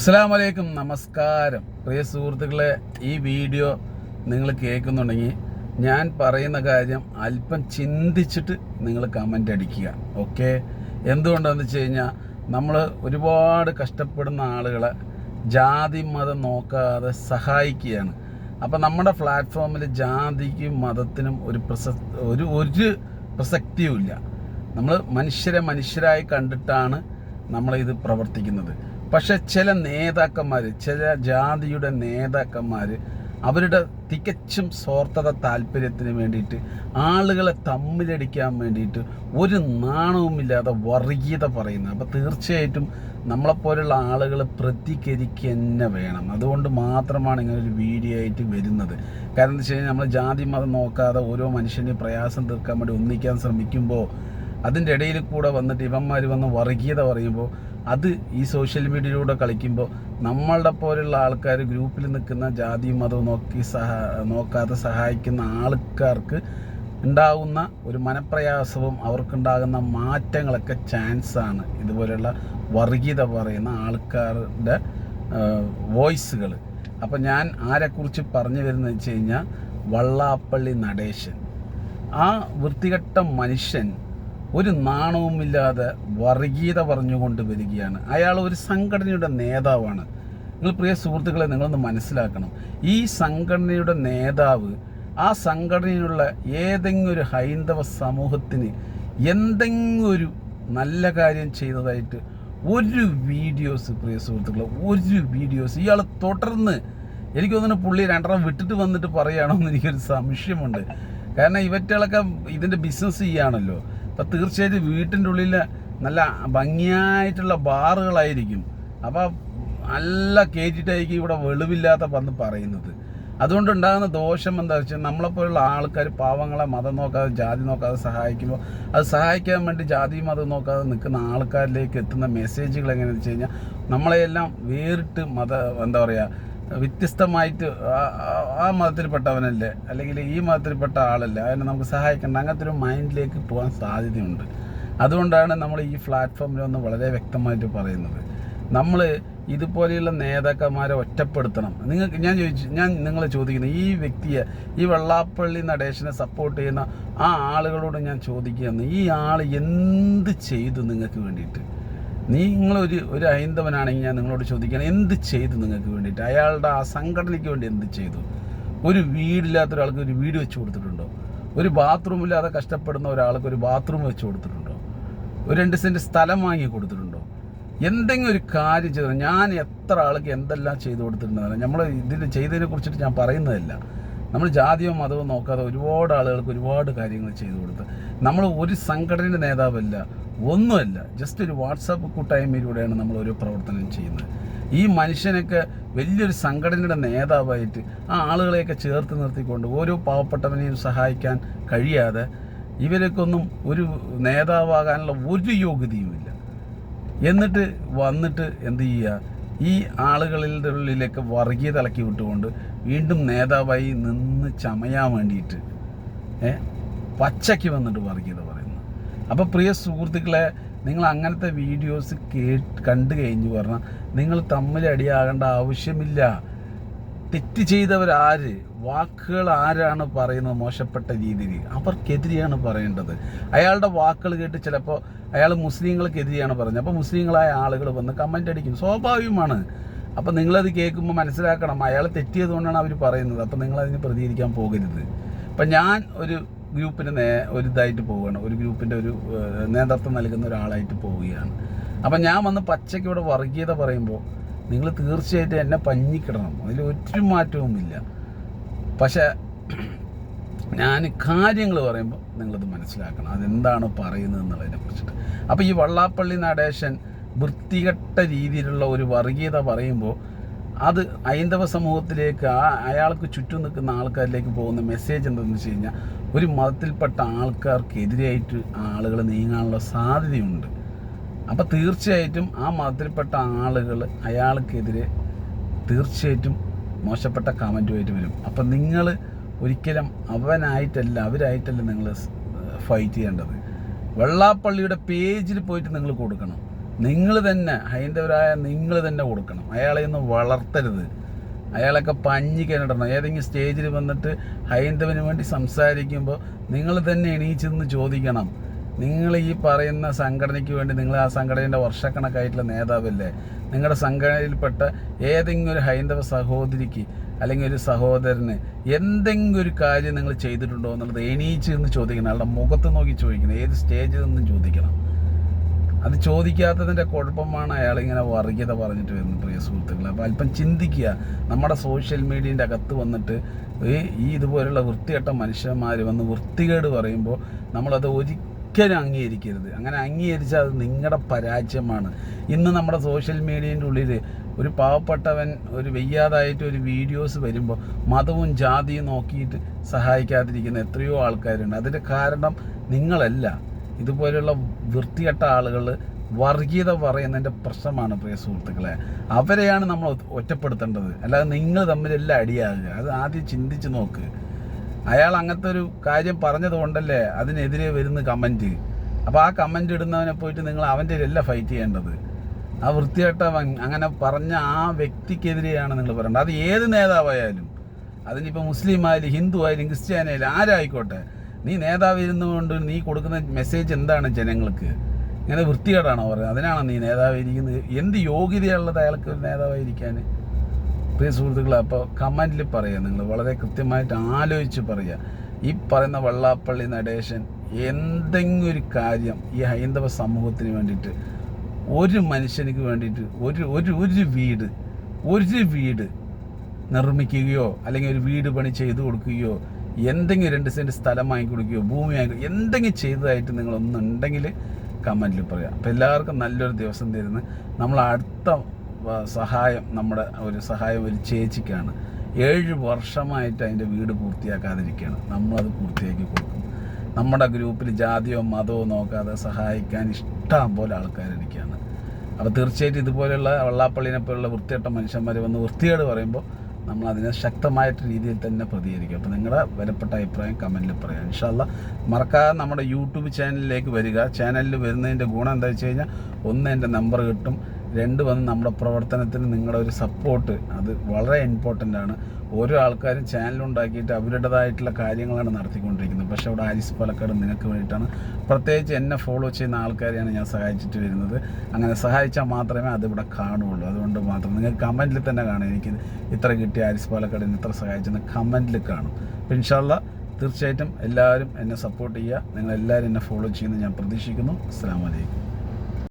അസ്സാം വലൈക്കും നമസ്കാരം. പ്രിയ സുഹൃത്തുക്കളെ ഈ വീഡിയോ നിങ്ങൾ കേൾക്കുന്നുണ്ടെങ്കിൽ ഞാൻ പറയുന്ന കാര്യം അല്പം ചിന്തിച്ചിട്ട് നിങ്ങൾ കമന്റ് അടിക്കുക. ഓക്കെ എന്തുകൊണ്ടാണെന്ന് വെച്ച് കഴിഞ്ഞാൽ നമ്മൾ ഒരുപാട് കഷ്ടപ്പെടുന്ന ആളുകളെ ജാതി മതം നോക്കാതെ സഹായിക്കുകയാണ്. അപ്പം നമ്മുടെ പ്ലാറ്റ്ഫോമിൽ ജാതിക്കും മതത്തിനും ഒരു പ്രസ ഒരു ഒരു പ്രസക്തിയും ഇല്ല നമ്മൾ മനുഷ്യരെ മനുഷ്യരായി കണ്ടിട്ടാണ് നമ്മളിത് പ്രവർത്തിക്കുന്നത്. പക്ഷെ ചില നേതാക്കന്മാർ ചില ജാതിയുടെ നേതാക്കന്മാർ അവരുടെ തികച്ചും സ്വാർത്ഥത താല്പര്യത്തിന് വേണ്ടിയിട്ട് ആളുകളെ തമ്മിലടിക്കാൻ വേണ്ടിയിട്ട് ഒരു നാണവുമില്ലാതെ വർഗീയത പറയുന്നത് അപ്പോൾ തീർച്ചയായിട്ടും നമ്മളെപ്പോലുള്ള ആളുകൾ പ്രതികരിക്കുക തന്നെ വേണം. അതുകൊണ്ട് മാത്രമാണ് ഇങ്ങനെ ഒരു വീഡിയോ ആയിട്ട് വരുന്നത്. കാരണം എന്താ വെച്ച് കഴിഞ്ഞാൽ നമ്മൾ ജാതി മതം നോക്കാതെ ഓരോ മനുഷ്യന്റെ പ്രയാസം തീർക്കാൻ വേണ്ടി ഒന്നിക്കാൻ ശ്രമിക്കുമ്പോൾ അതിന്റെ ഇടയിൽ കൂടെ വന്നിട്ട് ഇവന്മാർ വന്ന് വർഗീയത പറയുമ്പോൾ അത് ഈ സോഷ്യൽ മീഡിയയിലൂടെ കളിക്കുമ്പോൾ നമ്മളുടെ പോലുള്ള ആൾക്കാർ ഗ്രൂപ്പിൽ നിൽക്കുന്ന ജാതി മതവും നോക്കി സഹ നോക്കാതെ സഹായിക്കുന്ന ആൾക്കാർക്ക് ഉണ്ടാകുന്ന ഒരു മനപ്രയാസവും അവർക്കുണ്ടാകുന്ന മാറ്റങ്ങളൊക്കെ ചാൻസാണ് ഇതുപോലെയുള്ള വർഗീയത പറയുന്ന ആൾക്കാരുടെ വോയിസുകൾ അപ്പം ഞാൻ ആരെക്കുറിച്ച് പറഞ്ഞു വരുന്നത് വെച്ച് കഴിഞ്ഞാൽ വള്ളാപ്പള്ളി നടേശൻ. ആ വൃത്തികെട്ട മനുഷ്യൻ ഒരു നാണവുമില്ലാതെ വർഗീയത പറഞ്ഞുകൊണ്ട് വരികയാണ്. അയാൾ ഒരു സംഘടനയുടെ നേതാവാണ്. നിങ്ങൾ പ്രിയ സുഹൃത്തുക്കളെ നിങ്ങളൊന്ന് മനസ്സിലാക്കണം. ഈ സംഘടനയുടെ നേതാവ് ആ സംഘടനയിലുള്ള ഏതെങ്കിലും ഒരു ഹൈന്ദവ സമൂഹത്തിന് എന്തെങ്കിലും ഒരു നല്ല കാര്യം ചെയ്തതായിട്ട് ഒരു വീഡിയോസ് പ്രിയ സുഹൃത്തുക്കളെ ഒരു വീഡിയോസ്. ഇയാൾ തുടർന്ന് എനിക്ക് തോന്നുന്നു പുള്ളി രണ്ടെണ്ണം വിട്ടിട്ട് വന്നിട്ട് പറയുകയാണോ എന്ന് എനിക്കൊരു സംശയമുണ്ട്. കാരണം ഇവറ്റകളൊക്കെ ഇതിന്റെ ബിസിനസ് ചെയ്യാണല്ലോ. അപ്പം തീർച്ചയായിട്ടും വീട്ടിന്റെ ഉള്ളിൽ നല്ല ഭംഗിയായിട്ടുള്ള ബാറുകളായിരിക്കും. അപ്പോൾ നല്ല കയറ്റിട്ടായിരിക്കും ഇവിടെ വെളിവില്ലാത്ത പന്ത് പറയുന്നത്. അതുകൊണ്ടുണ്ടാകുന്ന ദോഷം എന്താ വെച്ചാൽ നമ്മളെപ്പോലുള്ള ആൾക്കാർ പാവങ്ങളെ മതം നോക്കാതെ ജാതി നോക്കാതെ സഹായിക്കുമ്പോൾ അത് സഹായിക്കാൻ വേണ്ടി ജാതി മതം നോക്കാതെ നിൽക്കുന്ന ആൾക്കാരിലേക്ക് എത്തുന്ന മെസ്സേജുകൾ എങ്ങനെയാണെന്ന് വെച്ച് കഴിഞ്ഞാൽ നമ്മളെയെല്ലാം വേറിട്ട് മത എന്താ പറയുക വ്യത്യസ്തമായിട്ട് ആ- മതത്തിൽപ്പെട്ടവനല്ലേ അല്ലെങ്കിൽ ഈ മതത്തിൽപ്പെട്ട ആളല്ലേ അതിനെ നമുക്ക് സഹായിക്കേണ്ട. അങ്ങനത്തെ ഒരു മൈൻഡിലേക്ക് പോകാൻ സാധ്യതയുണ്ട്. അതുകൊണ്ടാണ് നമ്മൾ ഈ പ്ലാറ്റ്ഫോമിൽ ഒന്ന് വളരെ വ്യക്തമായിട്ട് പറയുന്നത്. നമ്മൾ ഇതുപോലെയുള്ള നേതാക്കന്മാരെ ഒറ്റപ്പെടുത്തണം. നിങ്ങൾക്ക് ഞാൻ ചോദിച്ചു ഞാൻ നിങ്ങളെ ചോദിക്കുന്നു ഈ വ്യക്തിയെ ഈ വെള്ളാപ്പള്ളി നടേശനെ സപ്പോർട്ട് ചെയ്യുന്ന ആ ആളുകളോട് ഞാൻ ചോദിക്കുകയെന്ന് ഈ ആൾ എന്ത് ചെയ്തു നിങ്ങൾക്ക് വേണ്ടിയിട്ട്? നിങ്ങളൊരു ഒരു ഹൈന്ദവനാണെങ്കിൽ ഞാൻ നിങ്ങളോട് ചോദിക്കണം എന്ത് ചെയ്തു നിങ്ങൾക്ക് വേണ്ടിയിട്ട്? അയാളുടെ ആ സംഘടനയ്ക്ക് വേണ്ടി എന്ത് ചെയ്തു? ഒരു വീടില്ലാത്ത ഒരാൾക്ക് ഒരു വീട് വെച്ച് കൊടുത്തിട്ടുണ്ടോ? ഒരു ബാത്റൂം ഇല്ലാതെ കഷ്ടപ്പെടുന്ന ഒരാൾക്ക് ഒരു ബാത്റൂം വെച്ച് കൊടുത്തിട്ടുണ്ടോ? ഒരു രണ്ട് സെന്റ് സ്ഥലം വാങ്ങി കൊടുത്തിട്ടുണ്ടോ? എന്തെങ്കിലും ഒരു കാര്യം ചെയ്തു. ഞാൻ എത്ര ആൾക്ക് എന്തെല്ലാം ചെയ്തു കൊടുത്തിട്ടുണ്ടെന്നല്ല നമ്മൾ ഇതിൽ ചെയ്തതിനെ കുറിച്ചിട്ട് ഞാൻ പറയുന്നതല്ല. നമ്മൾ ജാതിയോ മതവും നോക്കാതെ ഒരുപാട് ആളുകൾക്ക് ഒരുപാട് കാര്യങ്ങൾ ചെയ്തു കൊടുത്ത് നമ്മൾ ഒരു സംഘടനയുടെ നേതാവല്ല ഒന്നുമല്ല ജസ്റ്റ് ഒരു വാട്സാപ്പ് കൂട്ടായ്മയിലൂടെയാണ് നമ്മൾ ഓരോ പ്രവർത്തനം ചെയ്യുന്നത്. ഈ മനുഷ്യനൊക്കെ വലിയൊരു സംഘടനയുടെ നേതാവായിട്ട് ആ ആളുകളെയൊക്കെ ചേർത്ത് നിർത്തിക്കൊണ്ട് ഓരോ പാവപ്പെട്ടവനെയും സഹായിക്കാൻ കഴിയാതെ ഇവരൊക്കൊന്നും ഒരു നേതാവാകാനുള്ള ഒരു യോഗ്യതയുമില്ല. എന്നിട്ട് വന്നിട്ട് എന്ത് ചെയ്യുക? ഈ ആളുകളുടെ ഉള്ളിലേക്ക് വർഗീയത ഇളക്കി വിട്ടുകൊണ്ട് വീണ്ടും നേതാവായി നിന്ന് ചമയാൻ വേണ്ടിയിട്ട് ഏ പച്ചയ്ക്ക് വന്നിട്ട് വർഗീയത പറയുന്നു. അപ്പോൾ പ്രിയ സുഹൃത്തുക്കളെ നിങ്ങൾ അങ്ങനത്തെ വീഡിയോസ് കേ കണ്ടു കഴിഞ്ഞു പറഞ്ഞാൽ നിങ്ങൾ തമ്മിൽ അടിയാകേണ്ട ആവശ്യമില്ല. തെറ്റ് ചെയ്തവരാര്? വാക്കുകൾ ആരാണ് പറയുന്നത് മോശപ്പെട്ട രീതിയിൽ? അവർക്കെതിരെയാണ് പറയേണ്ടത്. അയാളുടെ വാക്കുകൾ കേട്ട് ചിലപ്പോൾ അയാൾ മുസ്ലിങ്ങൾക്കെതിരെയാണ് പറഞ്ഞത്. അപ്പോൾ മുസ്ലിങ്ങളായ ആളുകൾ വന്ന് കമന്റ് അടിക്കും. സ്വാഭാവികമാണ്. അപ്പം നിങ്ങളത് കേൾക്കുമ്പോൾ മനസ്സിലാക്കണം. അയാൾ തെറ്റിയതുകൊണ്ടാണ് അവർ പറയുന്നത്. അപ്പം നിങ്ങളതിന് പ്രതികരിക്കാൻ പോകരുത്. അപ്പം ഞാൻ ഒരു ഗ്രൂപ്പിന് നേ ഒരു ഇതായിട്ട് പോവുകയാണ്. ഒരു ഗ്രൂപ്പിന്റെ ഒരു നേതൃത്വം നൽകുന്ന ഒരാളായിട്ട് പോവുകയാണ്. അപ്പം ഞാൻ വന്ന് പച്ചയ്ക്ക് ഇവിടെ വർഗീയത പറയുമ്പോൾ നിങ്ങൾ തീർച്ചയായിട്ടും എന്നെ പഞ്ഞിക്കിടണം. അതിൽ ഒരു മാറ്റവുമില്ല. പക്ഷേ ഞാൻ കാര്യങ്ങൾ പറയുമ്പോൾ നിങ്ങളത് മനസ്സിലാക്കണം. അതെന്താണ് പറയുന്നത് എന്നുള്ളതിനെ കുറിച്ചിട്ട്. അപ്പോൾ ഈ വള്ളാപ്പള്ളി നടേശൻ വൃത്തികെട്ട രീതിയിലുള്ള ഒരു വർഗീയത പറയുമ്പോൾ അത് ഹൈന്ദവ സമൂഹത്തിലേക്ക് ആ അയാൾക്ക് ചുറ്റും നിൽക്കുന്ന ആൾക്കാരിലേക്ക് പോകുന്ന മെസ്സേജ് എന്താണെന്ന് വെച്ച് കഴിഞ്ഞാൽ ഒരു മതത്തിൽപ്പെട്ട ആൾക്കാർക്കെതിരായിട്ട് ആളുകൾ നീങ്ങാനുള്ള സാധ്യതയുണ്ട്. അപ്പോൾ തീർച്ചയായിട്ടും ആ മതത്തിൽപ്പെട്ട ആളുകൾ അയാൾക്കെതിരെ തീർച്ചയായിട്ടും മോശപ്പെട്ട കമന്റുമായിട്ട് വരും. അപ്പം നിങ്ങൾ ഒരിക്കലും അവനായിട്ടല്ല അവരായിട്ടല്ല നിങ്ങൾ ഫൈറ്റ് ചെയ്യേണ്ടത്. വെള്ളാപ്പള്ളിയുടെ പേജിൽ പോയിട്ട് നിങ്ങൾ കൊടുക്കണം. നിങ്ങൾ തന്നെ ഹൈന്ദവരായ നിങ്ങൾ തന്നെ കൊടുക്കണം. അയാളെ ഒന്നും വളർത്തരുത്. അയാളൊക്കെ പഞ്ഞിക്കാനിടണം ഏതെങ്കിലും സ്റ്റേജിൽ വന്നിട്ട് ഹൈന്ദവന് വേണ്ടി സംസാരിക്കുമ്പോൾ നിങ്ങൾ തന്നെ എണീച്ചെന്ന് ചോദിക്കണം. നിങ്ങൾ ഈ പറയുന്ന സംഘടനയ്ക്ക് വേണ്ടി നിങ്ങൾ ആ സംഘടനയുടെ വർഷക്കണക്കായിട്ടുള്ള നേതാവല്ലേ? നിങ്ങളുടെ സംഘടനയിൽപ്പെട്ട ഏതെങ്കിലും ഒരു ഹൈന്ദവ സഹോദരിക്ക് അല്ലെങ്കിൽ ഒരു സഹോദരന് എന്തെങ്കിലും ഒരു കാര്യം നിങ്ങൾ ചെയ്തിട്ടുണ്ടോ എന്നുള്ളത് എണീച്ച് നിന്ന് ചോദിക്കണം. അയാളുടെ മുഖത്ത് നോക്കി ചോദിക്കണം. ഏത് സ്റ്റേജിൽ നിന്നും ചോദിക്കണം. അത് ചോദിക്കാത്തതിന്റെ കുഴപ്പമാണ് അയാൾ ഇങ്ങനെ വർഗീയത പറഞ്ഞിട്ട് വരുന്നത് പ്രിയ സുഹൃത്തുക്കളെ. അപ്പോൾ അല്പം ചിന്തിക്കുക. നമ്മുടെ സോഷ്യൽ മീഡിയന്റെ അകത്ത് വന്നിട്ട് ഈ ഇതുപോലുള്ള വൃത്തികെട്ട മനുഷ്യന്മാർ വന്ന് വൃത്തികേട് പറയുമ്പോൾ നമ്മളത് ഒരിക്കലും അംഗീകരിക്കരുത്. അങ്ങനെ അംഗീകരിച്ചാൽ അത് നിങ്ങളുടെ പരാജയമാണ്. ഇന്ന് നമ്മുടെ സോഷ്യൽ മീഡിയന്റെ ഉള്ളിൽ ഒരു പാവപ്പെട്ടവൻ ഒരു വെയ്യാതായിട്ട് ഒരു വീഡിയോസ് വരുമ്പോൾ മതവും ജാതിയും നോക്കിയിട്ട് സഹായിക്കാതിരിക്കുന്ന എത്രയോ ആൾക്കാരുണ്ട്. അതിന്റെ കാരണം നിങ്ങളല്ല. ഇതുപോലെയുള്ള വൃത്തികെട്ട ആളുകൾ വർഗീയത പറയുന്നതിന്റെ പ്രശ്നമാണ് പ്രിയ സുഹൃത്തുക്കളെ. അവരെയാണ് നമ്മൾ ഒറ്റപ്പെടുത്തേണ്ടത്. അല്ലാതെ നിങ്ങൾ തമ്മിലെല്ലാം അടിയാകുക. അത് ആദ്യം ചിന്തിച്ച് നോക്ക്. അയാൾ അങ്ങനത്തെ ഒരു കാര്യം പറഞ്ഞത് കൊണ്ടല്ലേ അതിനെതിരെ വരുന്ന കമന്റ് അപ്പോൾ ആ കമന്റ് ഇടുന്നവനെ പോയിട്ട് നിങ്ങൾ അവന്റെ അല്ല ഫൈറ്റ് ചെയ്യേണ്ടത്. ആ വൃത്തികെട്ടവൻ അങ്ങനെ പറഞ്ഞ ആ വ്യക്തിക്കെതിരെയാണ് നിങ്ങൾ പറയേണ്ടത്. അത് ഏത് നേതാവായാലും അതിനിപ്പോൾ മുസ്ലിം ആയാലും ഹിന്ദു ആയാലും ക്രിസ്ത്യാനായാലും ആരായിക്കോട്ടെ നീ നേതാവ് ഇരുന്നുകൊണ്ട് നീ കൊടുക്കുന്ന മെസ്സേജ് എന്താണ് ജനങ്ങൾക്ക്? ഇങ്ങനെ വൃത്തികേടാണോ പറയുന്നത്? അതിനാണോ നീ നേതാവായിരിക്കുന്നത് എന്ത് യോഗ്യതയുള്ളത് അയാൾക്ക് ഒരു നേതാവായിരിക്കാൻ? പ്രിയ സുഹൃത്തുക്കളെ അപ്പോൾ കമന്റിൽ പറയുക നിങ്ങൾ വളരെ കൃത്യമായിട്ട് ആലോചിച്ച് പറയുക. ഈ പറയുന്ന വെള്ളാപ്പള്ളി നടേശൻ എന്തെങ്കിലും ഒരു കാര്യം ഈ ഹൈന്ദവ സമൂഹത്തിന് വേണ്ടിയിട്ട് ഒരു മനുഷ്യനക്ക് വേണ്ടിയിട്ട് ഒരു ഒരു ഒരു വീട് ഒരു വീട് നിർമ്മിക്കുകയോ അല്ലെങ്കിൽ ഒരു വീട് പണി ചെയ്തു കൊടുക്കുകയോ എന്തെങ്കിലും രണ്ട് സെന്റ് സ്ഥലം വാങ്ങിക്കൊടുക്കുകയോ ഭൂമി വാങ്ങി എന്തെങ്കിലും ചെയ്തതായിട്ട് നിങ്ങളൊന്നുണ്ടെങ്കിൽ കമന്റിൽ പറയാം അപ്പോൾ എല്ലാവർക്കും നല്ലൊരു ദിവസം തരുന്നു. നമ്മൾ അടുത്ത സഹായം നമ്മുടെ ഒരു സഹായം ഒരു ചേച്ചിക്കാണ്. ഏഴ് വർഷമായിട്ട് അതിന്റെ വീട് പൂർത്തിയാക്കാതിരിക്കുകയാണ്. നമ്മളത് പൂർത്തിയാക്കി കൊടുക്കും. നമ്മുടെ ഗ്രൂപ്പിൽ ജാതിയോ മതമോ നോക്കാതെ സഹായിക്കാൻ ഇഷ്ടം പോലെ ആൾക്കാരിരിക്കുകയാണ്. അപ്പോൾ തീർച്ചയായിട്ടും ഇതുപോലെയുള്ള വെള്ളാപ്പള്ളിനെ പോലുള്ള വൃത്തികെട്ട മനുഷ്യന്മാർ വന്ന് വൃത്തികേട് പറയുമ്പോൾ നമ്മൾ അതിനെ ശക്തമായിട്ട് രീതിയിൽ തന്നെ പ്രതികരിക്കും. അപ്പോൾ നിങ്ങളുടെ വിലപ്പെട്ട അഭിപ്രായം കമന്റിൽ പറയാം. ഇൻഷാല്ല മറക്കാതെ നമ്മുടെ യൂട്യൂബ് ചാനലിലേക്ക് വരിക. ചാനലിൽ വരുന്നതിന്റെ ഗുണം എന്താ വെച്ച് കഴിഞ്ഞാൽ ഒന്ന് എന്റെ നമ്പർ കിട്ടും. രണ്ട് വന്ന് നമ്മുടെ പ്രവർത്തനത്തിന് നിങ്ങളുടെ ഒരു സപ്പോർട്ട് അത് വളരെ ഇമ്പോർട്ടന്റ് ആണ്. ഓരോ ആൾക്കാരും ചാനലുണ്ടാക്കിയിട്ട് അവരുടേതായിട്ടുള്ള കാര്യങ്ങളാണ് നടത്തിക്കൊണ്ടിരിക്കുന്നത്. പക്ഷേ അവിടെ ആരിസ് പാലക്കാട് നിങ്ങൾക്ക് വേണ്ടിയിട്ടാണ്. പ്രത്യേകിച്ച് എന്നെ ഫോളോ ചെയ്യുന്ന ആൾക്കാരെയാണ് ഞാൻ സഹായിച്ചിട്ട് വരുന്നത്. അങ്ങനെ സഹായിച്ചാൽ മാത്രമേ അതിവിടെ കാണുകയുള്ളൂ. അതുകൊണ്ട് മാത്രം നിങ്ങൾ കമന്റിൽ തന്നെ കാണും എനിക്ക് ഇത്ര കിട്ടി ആരിസ് പാലക്കാടിന് ഇത്ര സഹായിച്ചെന്ന് കമന്റിൽ കാണും. അപ്പം ഇൻഷാല്ല തീർച്ചയായിട്ടും എല്ലാവരും എന്നെ സപ്പോർട്ട് ചെയ്യുക. നിങ്ങളെല്ലാവരും എന്നെ ഫോളോ ചെയ്യുമെന്ന് ഞാൻ പ്രതീക്ഷിക്കുന്നു. അസ്സാം വലൈക്കും